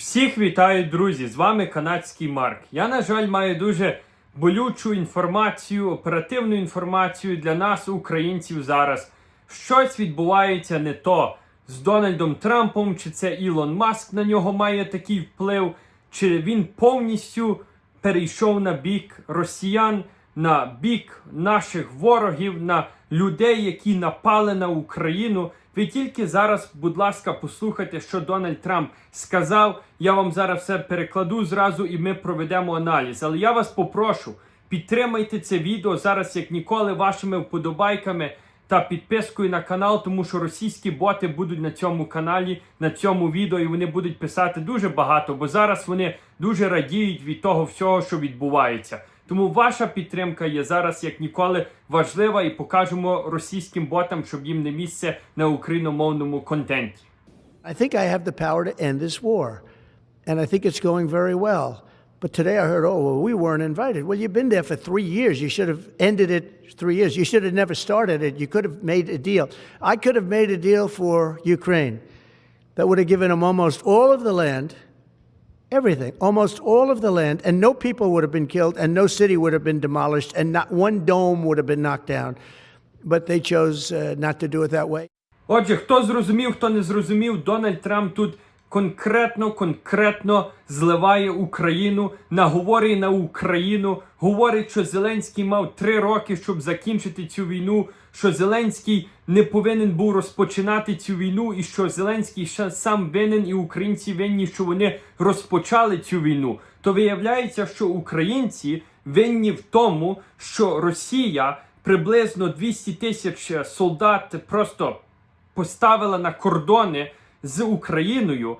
Всіх вітаю, друзі! З вами канадський Марк. Я, на жаль, маю дуже болючу інформацію, оперативну інформацію для нас, українців, зараз. Щось відбувається не то з Дональдом Трампом, чи це Ілон Маск на нього має такий вплив, чи він повністю перейшов на бік росіян, на бік наших ворогів, на людей, які напали на Україну. Ви тільки зараз, будь ласка, послухайте, що Дональд Трамп сказав. Я вам зараз все перекладу зразу, і ми проведемо аналіз. Але я вас попрошу, підтримайте це відео зараз, як ніколи, вашими вподобайками та підпискою на канал, тому що російські боти будуть на цьому каналі, на цьому відео, і вони будуть писати дуже багато, бо зараз вони дуже радіють від того всього, що відбувається. Тому ваша підтримка є зараз як ніколи важлива і покажемо російським ботам, щоб їм не місце на україномовному контенті. I think I have the power to end this war. And I think it's going very well. But today I heard, oh, well, we weren't invited. Well, you've been there for three years. You should have ended it three years. You should have never started it. You could have made a deal. I could have made a deal for Ukraine that would have given them almost all of the land, everything, almost all of the land, and no people would have been killed, and no city would have been demolished, and not one dome would have been knocked down. But they chose uh, not to do it that way. Отже, хто зрозумів, хто не зрозумів, Дональд Трамп тут конкретно, конкретно зливає Україну, наговорює на Україну, говорить, що Зеленський мав три роки, щоб закінчити цю війну, що Зеленський не повинен був розпочинати цю війну, і що Зеленський сам винен, і українці винні, що вони розпочали цю війну. То виявляється, що українці винні в тому, що Росія приблизно 200 тисяч солдат просто поставила на кордони з Україною,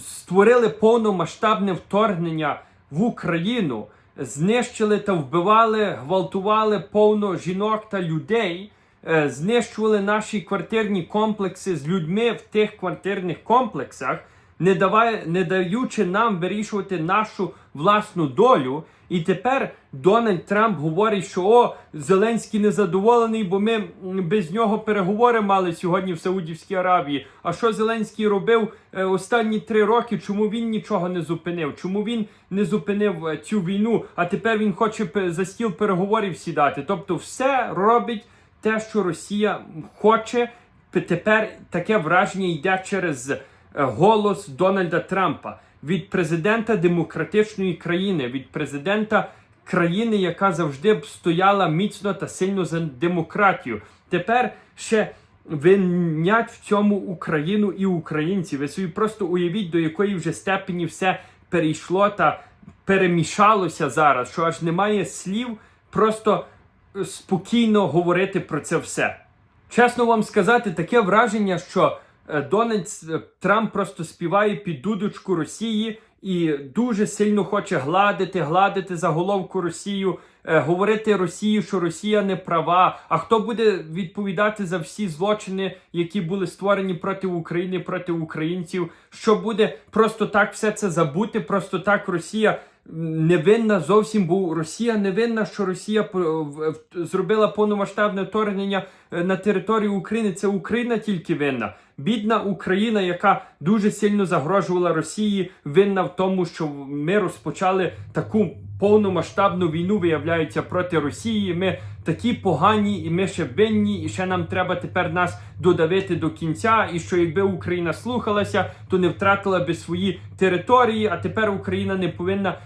створили повномасштабне вторгнення в Україну, знищили та вбивали, гвалтували повно жінок та людей, е, знищували наші квартирні комплекси з людьми в тих квартирних комплексах, не, давай, не даючи нам вирішувати нашу власну долю. І тепер Дональд Трамп говорить, що о, Зеленський незадоволений, бо ми без нього переговори мали сьогодні в Саудівській Аравії. А що Зеленський робив е, останні три роки? Чому він нічого не зупинив? Чому він не зупинив е, цю війну? А тепер він хоче за стіл переговорів сідати. Тобто, все робить те, що Росія хоче. Тепер таке враження йде через голос Дональда Трампа від президента демократичної країни, від президента країни, яка завжди б стояла міцно та сильно за демократію. Тепер ще винять в цьому Україну і українці. Ви собі просто уявіть, до якої вже степені все перейшло та перемішалося зараз, що аж немає слів просто е, спокійно говорити про це все. Чесно вам сказати, таке враження, що е, Дональд е, Трамп просто співає під дудочку Росії і дуже сильно хоче гладити, гладити за головку Росію, е, говорити Росії, що Росія не права. А хто буде відповідати за всі злочини, які були створені проти України, проти українців? Що буде просто так все це забути? Просто так Росія невинна зовсім, був Росія невинна, що Росія в- зробила повномасштабне вторгнення е, на територію України. Це Україна тільки винна. Бідна Україна, яка дуже сильно загрожувала Росії, винна в тому, що ми розпочали таку повномасштабну війну, виявляється, проти Росії. Ми такі погані, і ми ще винні, і ще нам треба тепер нас додавити до кінця. І що якби Україна слухалася, то не втратила би свої території. А тепер Україна не повинна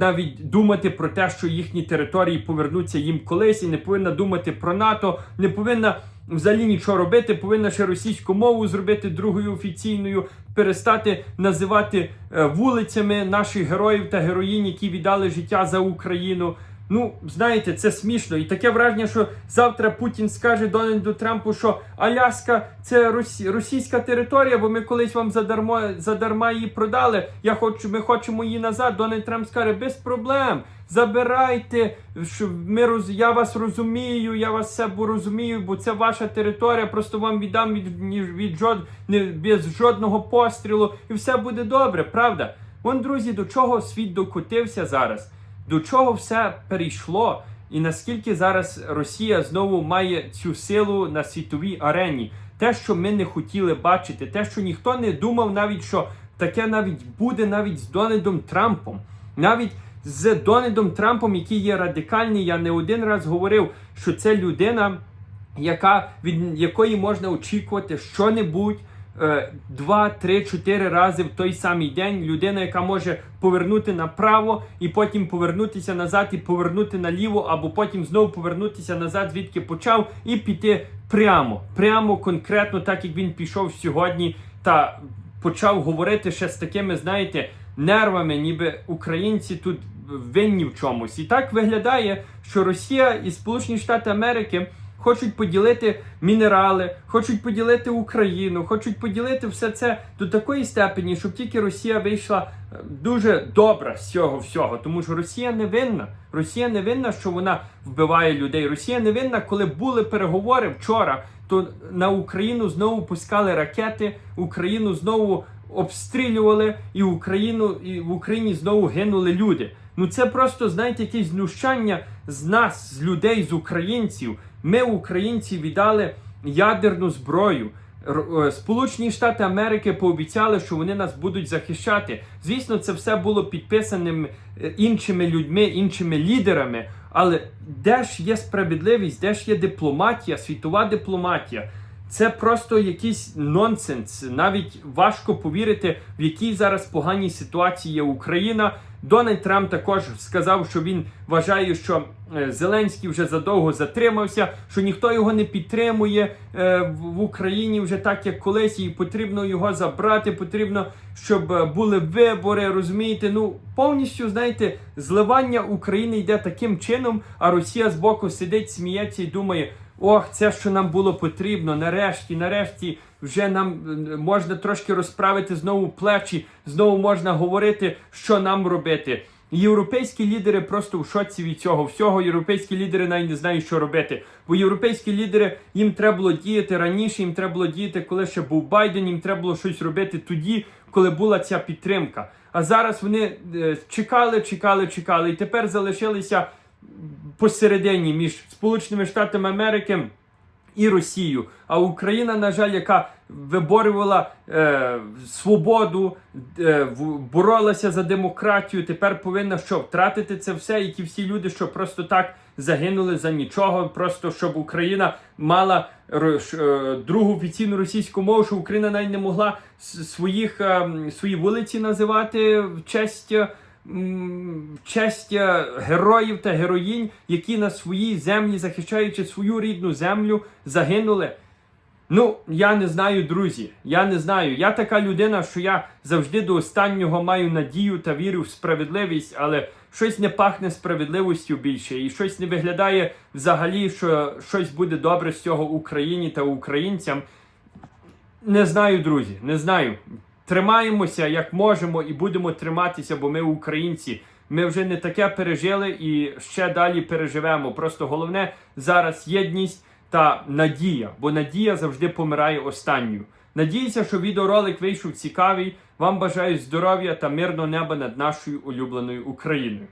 навіть думати про те, що їхні території повернуться їм колись, і не повинна думати про НАТО, не повинна. Взагалі нічого робити, повинна ще російську мову зробити другою офіційною, перестати називати е, вулицями наших героїв та героїнь, які віддали життя за Україну. Ну, знаєте, це смішно. І таке враження, що завтра Путін скаже Дональду Трампу, що Аляска це росі... російська територія, бо ми колись вам задармо задарма її продали. Я хочу, ми хочемо її назад. Дональд Трамп скаже, без проблем. Забирайте, що ми роз... я вас розумію, я вас все розумію, бо це ваша територія. Просто вам віддам від, ні- від жод... не, без жодного пострілу, і все буде добре, правда? Вон, друзі, до чого світ докотився зараз до чого все перейшло, і наскільки зараз Росія знову має цю силу на світовій арені. Те, що ми не хотіли бачити, те, що ніхто не думав навіть, що таке навіть буде навіть з Дональдом Трампом. Навіть з Дональдом Трампом, який є радикальний, я не один раз говорив, що це людина, яка від якої можна очікувати що-небудь. Е, Два, три, чотири рази в той самий день людина, яка може повернути направо і потім повернутися назад, і повернути наліво, або потім знову повернутися назад, звідки почав, і піти прямо, прямо конкретно, так як він пішов сьогодні, та почав говорити ще з такими, знаєте, нервами, ніби українці тут винні в чомусь. І так виглядає, що Росія і Сполучені Штати Америки хочуть поділити мінерали, хочуть поділити Україну, хочуть поділити все це до такої степені, щоб тільки Росія вийшла е, дуже добра з цього всього. Тому що Росія не винна. Росія не винна, що вона вбиває людей. Росія не винна, коли були переговори вчора, то на Україну знову пускали ракети, Україну знову обстрілювали, і Україну і в Україні знову гинули люди. Ну це просто знаєте якесь знущання з нас, з людей, з українців. Ми, українці, віддали ядерну зброю. Е, Сполучені Штати Америки пообіцяли, що вони нас будуть захищати. Звісно, це все було підписаним е, іншими людьми, іншими лідерами. Але де ж є справедливість, де ж є дипломатія, світова дипломатія? Це просто якийсь нонсенс. Навіть важко повірити, в якій зараз поганій ситуації є Україна. Дональд Трамп також сказав, що він вважає, що е, Зеленський вже задовго затримався, що ніхто його не підтримує е, в Україні вже так, як колись, і потрібно його забрати. Потрібно, щоб е, були вибори. Розумієте? Ну повністю знаєте, зливання України йде таким чином, а Росія збоку сидить, сміється і думає. Ох, це що нам було потрібно. Нарешті, нарешті, вже нам можна трошки розправити знову плечі, знову можна говорити, що нам робити. Європейські лідери просто в шоці від цього всього. Європейські лідери навіть не знають, що робити. Бо європейські лідери їм треба було діяти раніше, їм треба було діяти, коли ще був Байден, їм треба було щось робити тоді, коли була ця підтримка. А зараз вони е, чекали, чекали, чекали, і тепер залишилися посередині між Сполученими Штатами Америки і Росію. А Україна, на жаль, яка виборювала е, свободу, е, боролася за демократію, тепер повинна що втратити це все, і ті всі люди, що просто так загинули за нічого, просто щоб Україна мала е, другу офіційну російську мову, що Україна навіть не могла своїх е, свої вулиці називати в честь. Честь героїв та героїнь, які на своїй землі, захищаючи свою рідну землю, загинули. Ну, я не знаю, друзі. Я не знаю. Я така людина, що я завжди до останнього маю надію та вірю в справедливість, але щось не пахне справедливістю більше, і щось не виглядає взагалі, що щось буде добре з цього Україні та українцям. Не знаю, друзі, не знаю. Тримаємося як можемо і будемо триматися, бо ми українці. Ми вже не таке пережили і ще далі переживемо. Просто головне зараз єдність та надія, бо надія завжди помирає останньою. Надіюся, що відеоролик вийшов цікавий. Вам бажаю здоров'я та мирного неба над нашою улюбленою Україною.